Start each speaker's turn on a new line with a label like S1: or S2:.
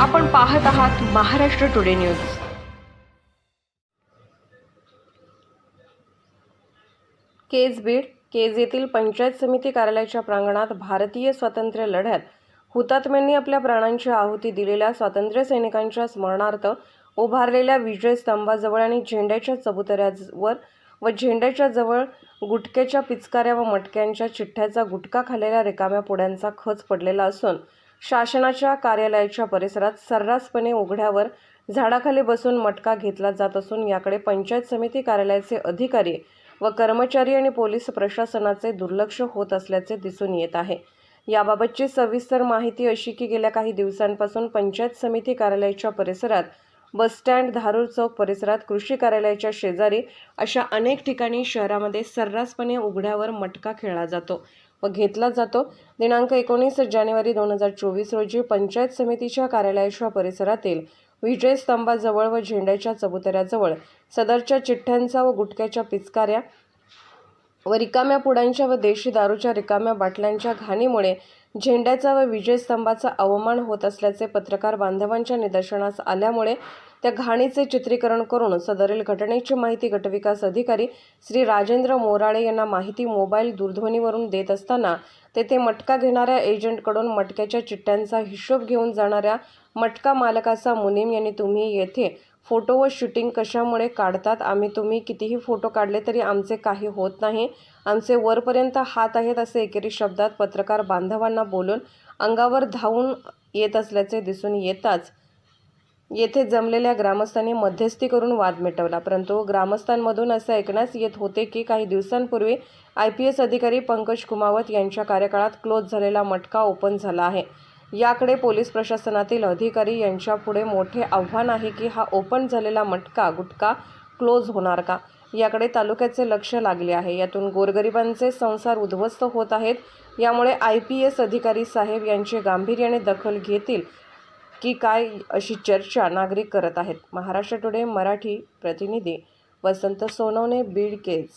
S1: आपण पाहत आहात महाराष्ट्र टुडे न्यूज. केज बीड केज येथील पंचायत समिती कार्यालयाच्या प्रांगणात भारतीय स्वातंत्र्य लढ्यात हुतात्म्यांनी आपल्या प्राणांची आहुती दिलेल्या स्वातंत्र्य सैनिकांच्या स्मरणार्थ उभारलेल्या विजय स्तंभाजवळ आणि झेंड्याच्या चबुतऱ्यावर व झेंड्याच्या जवळ गुटक्याच्या पिचकाऱ्या व मटक्यांच्या चिठ्ठ्याचा गुटखा खाल्लेल्या रिकाम्या पुड्यांचा खच पडलेला असून शासनाच्या कार्यालयाच्या परिसरात सर्रासपणे उघड्यावर झाडाखाली बसून मटका घेतला जात असून याकडे पंचायत समिती कार्यालयाचे अधिकारी व कर्मचारी आणि पोलीस प्रशासनाचे दुर्लक्ष होत असल्याचे दिसून येत आहे. याबाबतची सविस्तर माहिती अशी की गेल्या काही दिवसांपासून पंचायत समिती कार्यालयाच्या परिसरात बसस्टँड धारूर चौक परिसरात कृषी कार्यालयाच्या शेजारी अशा अनेक ठिकाणी शहरामध्ये सर्रासपणे उघड्यावर मटका खेळला जातो व घेतला जातो. दिनांक एकोणीस जानेवारी दोन हजार चोवीस रोजी पंचायत समितीच्या कार्यालयाच्या परिसरातील विजय स्तंभाजवळ व झेंड्याच्या चबुतऱ्याजवळ सदरच्या चिठ्ठ्यांचा व गुटख्याच्या पिचकाऱ्या व रिकाम्या पुड्यांच्या व देशी दारूच्या रिकाम्या बाटल्यांच्या घाणीमुळे झेंड्याचा व विजयस्तंभाचा अवमान होत असल्याचे पत्रकार बांधवांच्या निदर्शनास आल्यामुळे त्या घाणीचे चित्रीकरण करून सदरील घटनेची माहिती गटविकास अधिकारी श्री राजेंद्र मोराळे यांना माहिती मोबाईल दूरध्वनीवरून देत असताना तेथे मटका घेणाऱ्या एजंटकडून मटक्याच्या चिठ्ठ्यांचा हिशोब घेऊन जाणाऱ्या मटका मालकाचा मुनीम यांनी तुम्ही येथे फोटो व शूटिंग कशामुळे काढतात? आम्ही तुम्ही कितीही फोटो काढले तरी आमचे काही होत नाही. आमचे वरपर्यंत हात आहेत असे एकेरी शब्दात पत्रकार बांधवांना बोलून अंगावर धावून येत असल्याचे दिसून येताच येथे जमलेल्या ग्रामस्थांनी मध्यस्थी करून वाद मिटवला. परंतु ग्रामस्थांमधून असे ऐकण्यास येत होते की काही दिवसांपूर्वी आय पी एस अधिकारी पंकज कुमावत यांच्या कार्यकाळात क्लोज झालेला मटका ओपन झाला आहे. याकडे पोलीस प्रशासनातील अधिकारी यांच्यापुढे मोठे आव्हान आहे की हा ओपन झालेला मटका गुटखा क्लोज होणार का? याकडे तालुक्याचे लक्ष लागले आहे. यातून गोरगरिबांचे संसार उद्ध्वस्त होत आहेत. यामुळे आय पी एस अधिकारी साहेब यांचे गांभीर्याने दखल घेतील की काय अशी चर्चा नागरिक करत आहेत. महाराष्ट्र टुडे मराठी प्रतिनिधी वसंत सोनवणे बीड केज